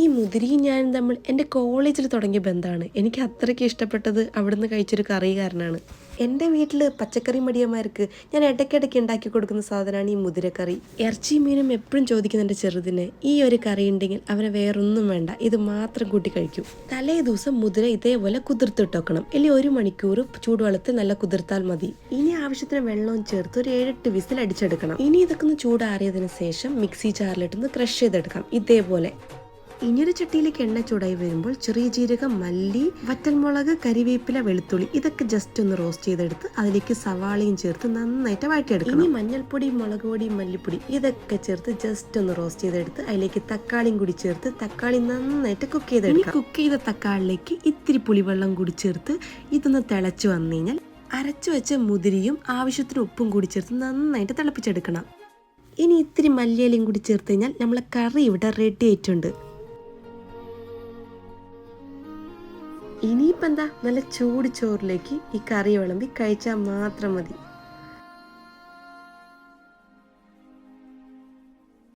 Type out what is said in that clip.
ഈ മുതിരിയും ഞാനും തമ്മിൽ എന്റെ കോളേജിൽ തുടങ്ങിയ ബന്ധമാണ്. എനിക്ക് അത്രയ്ക്ക് ഇഷ്ടപ്പെട്ടത് അവിടുന്ന് കഴിച്ചൊരു കറി കാരനാണ് എന്റെ വീട്ടിൽ പച്ചക്കറി മടിയന്മാർക്ക് ഞാൻ ഇടയ്ക്കിടയ്ക്ക് ഉണ്ടാക്കി കൊടുക്കുന്ന സാധനമാണ് ഈ മുതിരക്കറി. ഇറച്ചി മീനും എപ്പോഴും ചോദിക്കുന്ന എന്റെ ചെറുതിന് ഈ ഒരു കറി ഉണ്ടെങ്കിൽ അവനെ വേറൊന്നും വേണ്ട ഇത് മാത്രം കൂട്ടി കഴിക്കും. തലേ ദിവസം മുതിര ഇതേപോലെ കുതിർത്തിട്ട് വെക്കണം അല്ലെങ്കിൽ ഒരു മണിക്കൂർ ചൂടുവെള്ളത്തിൽ നല്ല കുതിർത്താൽ മതി. ഇനി ആവശ്യത്തിന് വെള്ളവും ചേർത്ത് ഒരു ഏഴെട്ട് വിസിൽ അടിച്ചെടുക്കണം ഇനി ഇതൊക്കെ ഒന്ന് ചൂടാറിയതിന് ശേഷം മിക്സി ജാറിലിട്ടൊന്ന് ക്രഷ് ചെയ്തെടുക്കാം. ഇതേപോലെ. ഇനിയൊരു ചട്ടിയിലേക്ക് എണ്ണ ചൂടായി വരുമ്പോൾ ചെറിയ ജീരകം മല്ലി വറ്റൽമുളക് കരിവേപ്പില വെളുത്തുള്ളി ഇതൊക്കെ ജസ്റ്റ് ഒന്ന് റോസ്റ്റ് ചെയ്തെടുത്ത് അതിലേക്ക് സവാളയും ചേർത്ത് നന്നായിട്ട് വഴറ്റിയെടുക്കണം. ഇനി മഞ്ഞൾപ്പൊടി മുളക് പൊടി മല്ലിപ്പൊടി ഇതൊക്കെ ചേർത്ത് ജസ്റ്റ് ഒന്ന് റോസ്റ്റ് ചെയ്തെടുത്ത് അതിലേക്ക് തക്കാളിയും കൂടി ചേർത്ത് തക്കാളി നന്നായിട്ട് കുക്ക് ചെയ്തെടുക്കാം. കുക്ക് ചെയ്ത തക്കാളിലേക്ക് ഇത്തിരി പുളിവെള്ളം കൂടി ചേർത്ത് ഇതൊന്ന് തിളച്ച് വന്നു കഴിഞ്ഞാൽ അരച്ചു വെച്ച മുതിരിയും ആവശ്യത്തിന് ഉപ്പും കൂടി ചേർത്ത് നന്നായിട്ട് തിളപ്പിച്ചെടുക്കണം. ഇനി ഇത്തിരി മല്ലിയിലയും കൂടി ചേർത്ത് കഴിഞ്ഞാൽ നമ്മളെ കറി ഇവിടെ റെഡി ആയിട്ടുണ്ട്. ഇനിയിപ്പോൾ എന്താ നല്ല ചൂട് ചോറിലേക്ക് ഈ കറി വിളമ്പി കഴിച്ചാൽ മാത്രം മതി.